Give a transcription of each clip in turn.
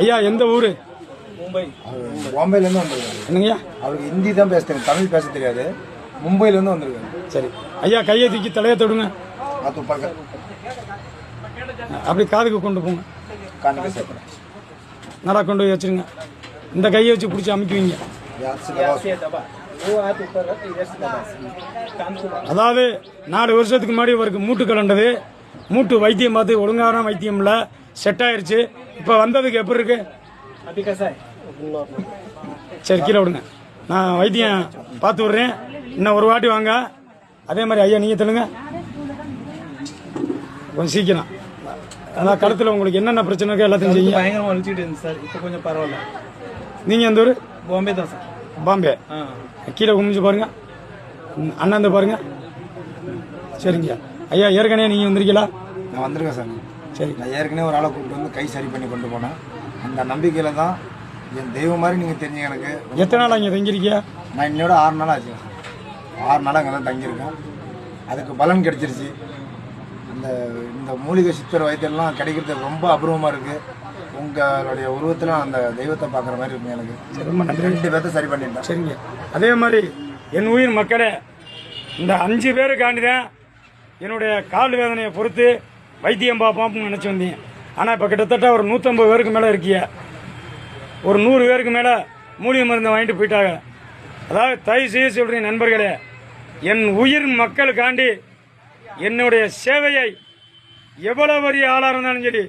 ஐயா எந்த ஊர்? மும்பை. பாம்பேலேருந்து வந்திருக்காரு. என்னங்கய்யா? அவருக்கு ஹிந்தி தான் பேச தெரியும் தமிழ் பேச தெரியாது. மும்பைலேருந்து வந்திருக்காரு. சரி. ஐயா கையை தூக்கி தலையை தொடுங்க. நான் துப்பாக்க அப்படி காதுக்கு கொண்டு போங்க. காணுங்க சார். நல்லா கொண்டு போய் வச்சிருங்க? இந்த கையை வச்சு பிடிச்சி அமைக்குவீங்க. அதாவது நாலு வருஷத்துக்கு முன்னாடி இவருக்கு மூட்டு கலண்டது. மூட்டு வைத்தியம் பார்த்து ஒழுங்கான வைத்தியம் இல்லை. செட் ஆயிடுச்சு இப்போ வந்ததுக்கு எப்படி இருக்கு? சரி? கீழே விடுங்க. நான் வைத்தியம் பார்த்து விட்றேன். இன்னும் ஒரு வாட்டி வாங்க. அதே மாதிரி ஐயா நீங்கள் தெலுங்க கொஞ்சம் சீக்கிரம். அதான் கடத்தில் உங்களுக்கு என்னென்ன பிரச்சனை இருக்கோ எல்லாத்தையும் செய்யும் பயங்கரமாக வலிச்சுட்டு இருந்துச்சு சார். இப்போ கொஞ்சம் பரவாயில்ல. நீங்கள் எந்த ஊர்? பாம்பே தான் சார். பாம்பே. கீழே குமிஞ்சு பாருங்க. அண்ணாந்து பாருங்கள் சரிங்க. ஐயா ஏற்கனவே நீங்கள் வந்திருக்கீங்களா? நான் வந்திருக்கேன் சார். சரி நான் ஏற்கனவே ஒரு ஆளை கூப்பிட்டு வந்து கை சரி பண்ணி கொண்டு போனேன். அந்த நம்பிக்கையில தான் என் தெய்வம் மாதிரி நீங்கள் தெரிஞ்சீங்க எனக்கு எத்தனை நாள் இங்கே தங்கியிருக்கியா? நான் இன்னையோட ஆறு நாள் ஆச்சு. ஆறு நாள் அங்கே தான் தங்கியிருக்கேன். அதுக்கு பலன் கிடைச்சிருச்சு. அந்த இந்த மூலிகை சித்தர் வைத்தியம்லாம் கிடைக்கிறது ரொம்ப அபூர்வமாக இருக்குது உங்களுடைய உருவத்தில் அந்த தெய்வத்தை பார்க்குற மாதிரி இருக்கும் எனக்கு. ரொம்ப நன்றி. ரெண்டு பேர்த்த சரி பண்ணிட்டேன். சரிங்க. அதே மாதிரி என் உயிர் மக்களே இந்த அஞ்சு பேருக்காண்டி தான் என்னுடைய கால் வேதனையை பொறுத்து வைத்தியம் பார்ப்போம்னு நினச்சி வந்தீங்க. ஆனால் இப்போ கிட்டத்தட்ட ஒரு நூற்றம்பது பேருக்கு மேலே இருக்கிய. ஒரு நூறு பேருக்கு மேலே மூலிகை மருந்து வாங்கிட்டு போயிட்டாங்க. அதாவது தயவு செய்ய சொல்கிறேன் நண்பர்களே என் உயிர் மக்களுக்காண்டி என்னுடைய சேவையை எவ்வளோ பெரிய ஆளாக இருந்தாலும் சரி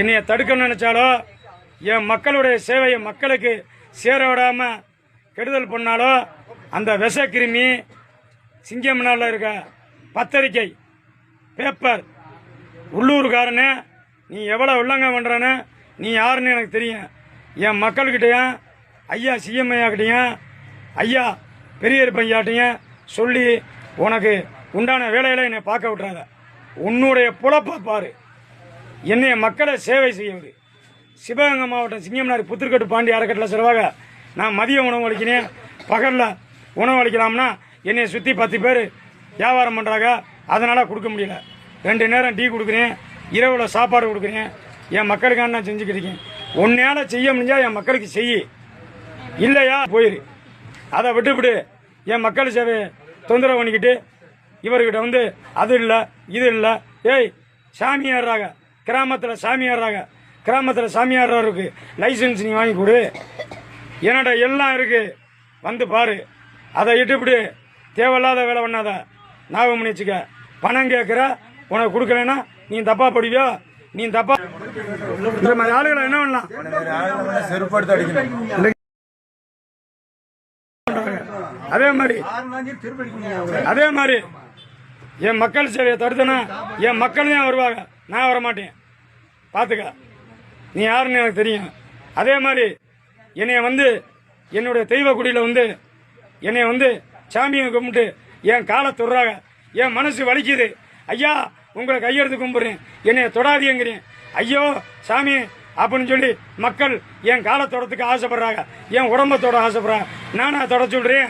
என்னைய தடுக்கணும்னு நினச்சாலோ என் மக்களுடைய சேவையை மக்களுக்கு சேர விடாமல் கெடுதல் பண்ணாலோ அந்த விஷக்கிருமி சிங்கம்னால இருக்க பத்திரிக்கை பேப்பர் உள்ளூர்காரனே நீ எவ்வளோ உள்ளங்க பண்ணுறன்னு நீ யாருன்னு எனக்கு தெரியும். என் மக்கள்கிட்டையும் ஐயா சிஎம் ஐயாக்கிட்டையும் ஐயா பெரியர் பையாட்டையும் சொல்லி உனக்கு உண்டான வேலையில என்னை பார்க்க விட்றாத உன்னுடைய புழப்பை பாரு. என்னைய மக்களை சேவை செய்வது. சிவகங்கை மாவட்டம் சிங்கம்னாரி புத்திருக்கட்டு பாண்டி அறக்கட்டில் செலவாக நான் மதிய உணவு அளிக்கிறேன். பகலில் உணவு அளிக்கலாம்னா என்னை சுற்றி பத்து பேர் வியாபாரம் பண்ணுறாங்க அதனால் கொடுக்க முடியல. ரெண்டு நேரம் டீ கொடுக்குறேன். இரவில் சாப்பாடு கொடுக்குறேன். என் மக்களுக்காக நான் செஞ்சுக்கிட்டு இருக்கேன். உன்னையால் செய்ய முடிஞ்சால் என் மக்களுக்கு செய். இல்லையா? போயிரு. அதை விட்டுவிட்டு என் மக்கள் சேவையை தொந்தரவு பண்ணிக்கிட்டு இவர்கிட்ட வந்து அது இல்லை இது இல்லை. ஏய் சாமியாடுறாங்க கிராமத்தில் சாமியாடுறாங்க கிராமத்தில் சாமியாடுறவருக்கு லைசன்ஸ் நீ வாங்கி கொடு. என்னடா எல்லாம் இருக்கு. வந்து பாரு. அதை இட்டுவிட்டு தேவையில்லாத வேலை பண்ணாத. ஞாபகம் வச்சுக்க. பணம் கேட்குற உனக்கு கொடுக்கலன்னா நீ தப்பா படிவியோ? நீ தப்பா இந்த மாதிரி ஆளுகளை என்ன பண்ணலாம்? அடிக்கணும் அதே மாதிரி அதே மாதிரி என் மக்கள் சேவையை தடுத்தனா என் மக்கள் தான் வருவாங்க. நான் வர மாட்டேன் பார்த்துக்க நீ யாருன்னு எனக்கு தெரியும். அதே மாதிரி என்னைய வந்து என்னுடைய தெய்வ குடியில் வந்து என்னைய வந்து சாமியை கும்பிட்டு என் காலை தொடுறாங்க. என் மனசு வலிக்குது. ஐயா உங்களை கையெடுத்து கும்பிட்றேன். என்னைய தொடாதீங்கிறேன் ஐயோ சாமி அப்படின்னு சொல்லி மக்கள் என் காலை தொடத்துக்கு ஆசைப்படுறாங்க. என் உடம்பை தொட ஆசைப்படுறாங்க. நானா தொட சொல்கிறேன்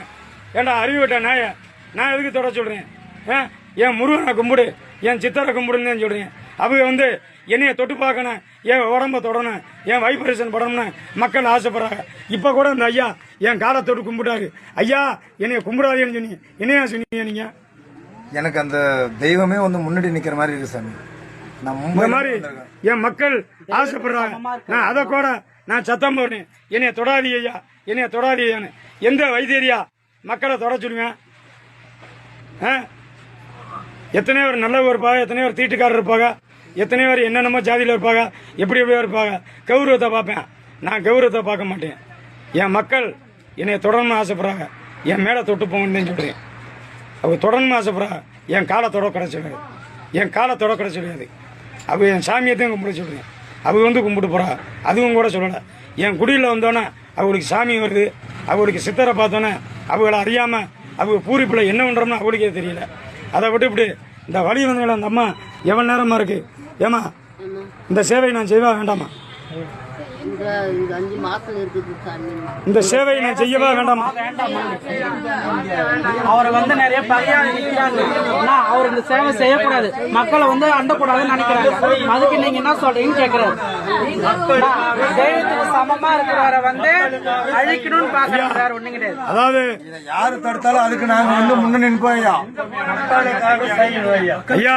ஏண்டா அறிவிட்ட நாய? நான் எதுக்கு தொட சொல்கிறேன் ஆ? என் முருகனை கும்பிடு. என் சித்தரை கும்பிடுன்னு சொல்கிறேன் அவங்க வந்து என்னைய தொட்டு பார்க்கணும். என் உடம்ப தொடணும். என் வைப்ரேஷன் படணும்னு மக்கள் ஆசைப்படுறாங்க. இப்போ கூட இந்த ஐயா என் காலை தொட்டு கும்பிட்டாரு. ஐயா என்னைய கும்பிடாதேன்னு சொன்னீங்க. என்னையா சொன்னீங்க நீங்கள் எனக்கு அந்த தெய்வமே வந்து முன்னாடி நிக்கிற மாதிரி இருக்கு சாமி. நான் இந்த மாதிரி என் மக்கள் ஆசைப்படுறாங்க. நான் அதை கூட நான் சத்தம் போடுறேன். என்னைய தொடாதி ஐயா. என்னைய தொடாதி ஐயான்னு. எந்த வைத்தியரியா மக்களை தொட சொல்லுவேன் ஆ? எத்தனை பேர் நல்லவர் இருப்பாங்க எத்தனை பேர் தீட்டுக்காரர் இருப்பாங்க எத்தனை பேர் என்னென்னமோ ஜாதியில் இருப்பாங்க எப்படி எப்படியோ இருப்பாங்க. கௌரவத்தை பார்ப்பேன். நான் கௌரவத்தை பார்க்க மாட்டேன். என் மக்கள் என்னை தொடரணும்னு ஆசைப்படுறாங்க. என் மேலே தொட்டு போங்கன்னு தான் சொல்கிறேன் அவங்க தொடரணும்னு ஆசைப்படுறாங்க என் காலை தொட கிட என் காலை தொட கிடச்சிடாது சொல்லுது என் சாமியத்தையும் கும்பிட சொல்லுங்க. அவள் வந்து கும்பிட்டு போகிறா அதுவும் கூட சொல்லலை. என் குடியில் வந்தோன்னே அவங்களுக்கு சாமி வருது. அவங்களுக்கு சித்தரை பார்த்தோன்னே அவங்கள அறியாமல் அவங்க பூரிப்பில் என்ன பண்ணுறோம்னு அவளுக்கே தெரியல. அதை விட்டு இப்படி இந்த வழி வந்தவங்கள அந்த அம்மா எவ்வளோ நேரமாக இருக்குது ஏமா இந்த சேவை நான் செய்வா வேண்டாமா? இந்த அஞ்சு மாசம் இருக்குது சாமி. இந்த சேவையை நான் செய்யவா வேண்டாமா? அவரை வந்து நிறைய ஆனா அவர் இந்த சேவை செய்யக்கூடாது. மக்களை வந்து அண்டக்கூடாதுன்னு நினைக்கிறாங்க அதுக்கு நீங்க என்ன சொல்றீங்கன்னு கேக்குறாரு. தெய்வத்துக்கு சமமா இருக்கிறவரை வந்து அழிக்கணும்னு பாக்குறாங்க வேற ஒண்ணும் கிடையாது. அதாவது யாரு தடுத்தாலும் அதுக்கு நாங்க வந்து முன்ன நிற்போம் ஐயா. ஐயா.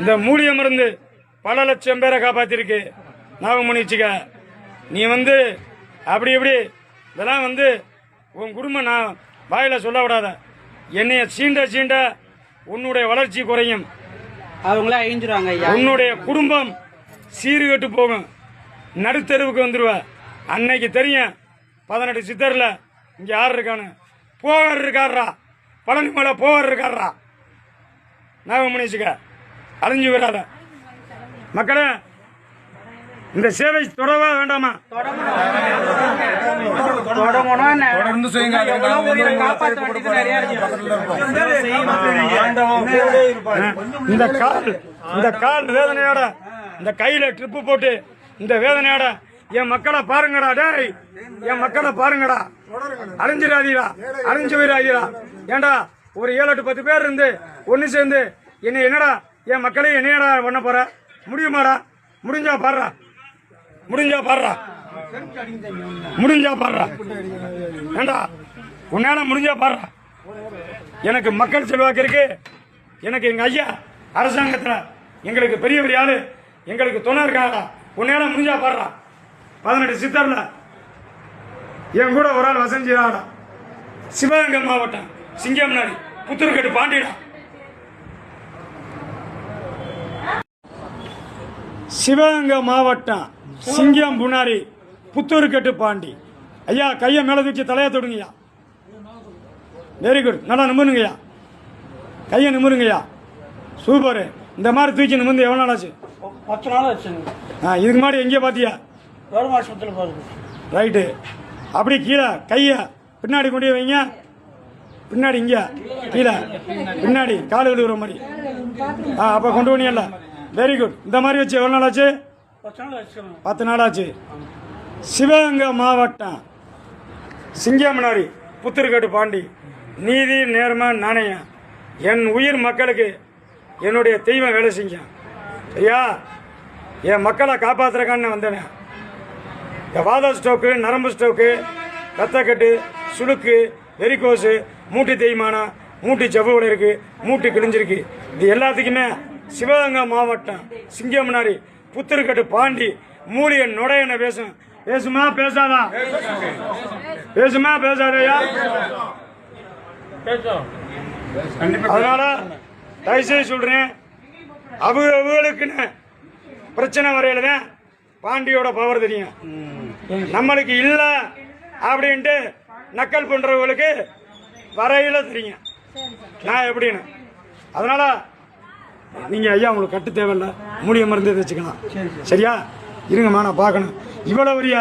இந்த மூலிகை மருந்து பல லட்சம் பேரை காப்பாத்திருக்கு. நாகமணி வச்சுக்க. நீ வந்து அப்படி இப்படி. இதெல்லாம் வந்து உன் குடும்பம் நான் வாயில சொல்ல விடாத. என்னைய சீண்ட சீண்ட உன்னுடைய வளர்ச்சி குறையும். அவங்களே அழிஞ்சிருவாங்க ஐயா. உன்னுடைய குடும்பம் சீர்கெட்டு போகும். நடுத்தெருவுக்கு வந்துருவ. அன்னைக்கு தெரியும் பதினெட்டு சித்தர்ல இங்க யார் இருக்கான்னு. போவர் இருக்காரா பழனி மலை போவர் இருக்காரா நாகமணிச்சுக்க அழிஞ்சு விடாத மக்களே இந்த சேவை தொடவா வேண்டாமா? தொடர்ந்து செய்யுங்க இந்த கால் இந்த கால் வேதனையோட இந்த கையில ட்ரிப்பு போட்டு இந்த வேதனையோட என் மக்களை பாருங்கடா டேய் என் மக்களை பாருங்கடா. அழிஞ்சிடாதீடா அழிஞ்சு போயிடாதீடா ஏண்டா ஒரு ஏழு எட்டு பத்து பேர் இருந்து ஒன்று சேர்ந்து என்னை என்னடா என் மக்களை என்னையடா பண்ண போற? முடியுமாடா? முடிஞ்சா பாடுறா. முடிஞ்சா பாடுறா. முடிஞ்சா பாடுறா. ஏண்டா? உன்னால முடிஞ்சா பாடுறா. எனக்கு மக்கள் செல்வாக்கு இருக்கு. எனக்கு எங்க ஐயா அரசாங்கத்தில் எங்களுக்கு பெரிய பெரிய ஆளு எங்களுக்கு துணை இருக்காங்க உன்னால முடிஞ்சா பாடுறா. பதினெட்டு சித்தர்ல என் கூட ஒரு ஆள் வசஞ்சிடாடா சிவகங்கை மாவட்டம் சிங்கம்னாடி புத்தூர்கட்டு பாண்டிடா சிவகங்கை மாவட்டம் சிங்கம் புனாரி புத்தூர்கட்டு பாண்டி. ஐயா கையை மேலே தூக்கி தலையை தொடுங்கய்யா. வெரி குட் நல்லா நிமிருங்கய்யா. கையை நிமிருங்கய்யா. சூப்பர் இந்த மாதிரி தூக்கி நிமிர்ந்து எவ்வளோ நாள் ஆச்சு? பத்து நாள் வச்சுங்க ஆ இதுக்கு முன்னாடி எங்கே பார்த்தியா கவர்மெண்ட் ஆஸ்பத்திரியில் போகுது ரைட்டு அப்படி கீழே கையை பின்னாடி கொண்டு வைங்க. பின்னாடி இங்கே கீழே. பின்னாடி கால் கழுவுற மாதிரி. ஆ அப்போ கொண்டு போனீங்கல்ல? வெரி குட் இந்த மாதிரி வச்சு எவ்வளோ நாள் ஆச்சு. பத்து நாள் ஆச்சு சிவகங்கை மாவட்டம் சிங்கமனாரி புத்திருக்கட்டு பாண்டி நீதி நேர்மை நாணயம். என் உயிர் மக்களுக்கு என்னுடைய தெய்வம் வேலை செஞ்சேன். சரியா என் மக்களை காப்பாத்துறக்கான்னு வந்தேன். இந்த வாத ஸ்டோக்கு நரம்பு ஸ்டோக்கு ரத்தக்கட்டு சுளுக்கு வெரிகோஸு மூட்டு தேய்மானம் மூட்டு செவ்வு இருக்கு மூட்டு கிழிஞ்சிருக்கு. இது எல்லாத்துக்குமே சிவகங்கை மாவட்டம் சிங்கமனாரி புத்திருக்கட்டு பாண்டி மூலிகை நுடையன பேசும். பேசுமா பேசாதா? பேசுமா பேசாதயா? அதனால தயவுசெய்து சொல்றேன் அவங்க அவங்களுக்குன்னு பிரச்சனை வரையில தான் பாண்டியோட பவர் தெரியும். நம்மளுக்கு இல்லை அப்படின்ட்டு நக்கல் பண்றவங்களுக்கு வரையில தெரியும். நான் எப்படின்னு. அதனால நீங்கள் ஐயா உங்களுக்கு கட்டு தேவையில்ல. மூலிகை மருந்து வச்சுக்கலாம் சரியா? இருங்கம்மா நான் பார்க்கணும். இவ்வளோ பெரிய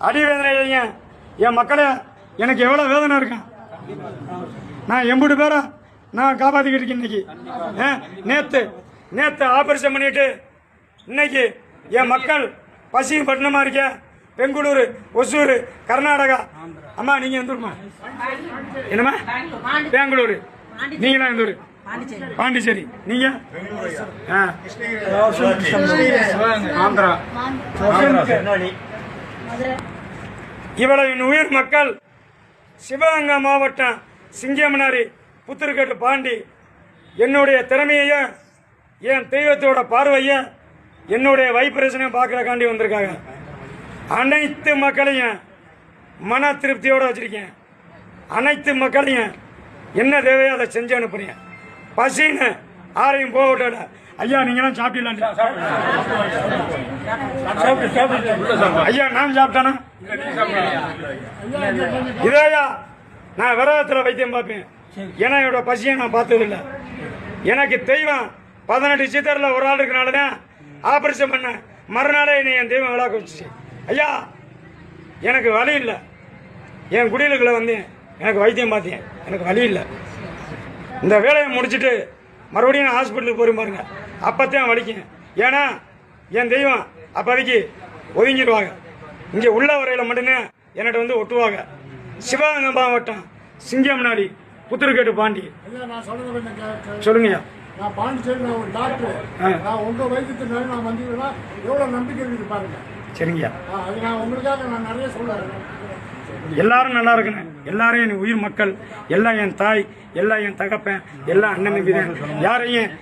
அடி வேதனை இல்லைங்க. என் மக்களே எனக்கு எவ்வளோ வேதனை இருக்கும் நான் எம்புடு பேரை நான் காப்பாற்றிக்கிட்டு இருக்கேன் இன்னைக்கு. ஆ, நேற்று ஆப்ரேஷன் பண்ணிட்டு இன்னைக்கு என் மக்கள் பசியும் பட்டினமாக இருக்க. பெங்களூரு ஒசூர் கர்நாடகா. அம்மா நீங்கள் வந்துருமா என்னம்மா? பெங்களூரு. நீங்களாம் எந்த பாண்டிச்சேரி. நீங்க. ஆந்திரா. இவ்வளவு உயிர் மக்கள். சிவகங்கை மாவட்டம் சிங்கமனாரி புத்திருக்கட்டு பாண்டி. என்னுடைய திறமையையும் என் தெய்வத்தோட பார்வையும் என்னுடைய வைப்ரேஷனையும் பார்க்கறக்காண்டி வந்திருக்காங்க. அனைத்து மக்களையும் மன திருப்தியோட வச்சிருக்கேன். அனைத்து மக்களையும் என்ன தேவையோ அதை செஞ்சு அனுப்புறேன். பசின்னு ஆரையும் போகட்டோட. ஐயா நீங்களாம் சாப்பிட்டீங்களா? ஐயா நான் சாப்பிட்டானா? இதையா நான் விரதத்தில் வைத்தியம் பார்ப்பேன். ஏன்னா என்னோட பசியை நான் பார்த்ததில்லை. எனக்கு தெய்வம் பதினெட்டு சித்தரில் ஒரு ஆள் இருக்கனால தான் ஆபரேஷன் பண்ண. மறுநாளே என்னை என் தெய்வம் விளாக்க வச்சுச்சு. ஐயா எனக்கு வழி இல்லை. என் குடியிருக்குள்ள வந்தேன். எனக்கு வைத்தியம் பார்த்தேன். எனக்கு வழி இல்லை. இந்த வேலையை முடிச்சுட்டு மறுபடியும் நான் ஹாஸ்பிட்டலுக்கு போகிறேன் பாருங்க. அப்போத்தான் வலிக்கும். ஏன்னா என் தெய்வம் அப்போதைக்கு ஒதுங்கிடுவாங்க. இங்கே உள்ள வரையில் மட்டும்தான் என்கிட்ட வந்து ஒட்டுவாங்க. சிவகங்கை மாவட்டம் பாண்டி. சொல்றது கொஞ்சம் கே- கே- சொல்லுங்கய்யா நான் பாண்டிச்சேரி நான் ஒரு டாக்டர். நான் உங்க வைத்தியத்தினால நான் வந்தீங்கன்னா எவ்வளவு நம்பிக்கை இருக்குது பாருங்க. சரிங்கய்யா அது நான் உங்களுக்காக நான் நிறைய சொல்லுவேன் எல்லாரும் நல்லா இருக்கணும். எல்லாரும் என் உயிர் மக்கள் எல்லாம் என் தாய் எல்லாம் என் தகப்பன் எல்லாம் அண்ணன் யாரையும்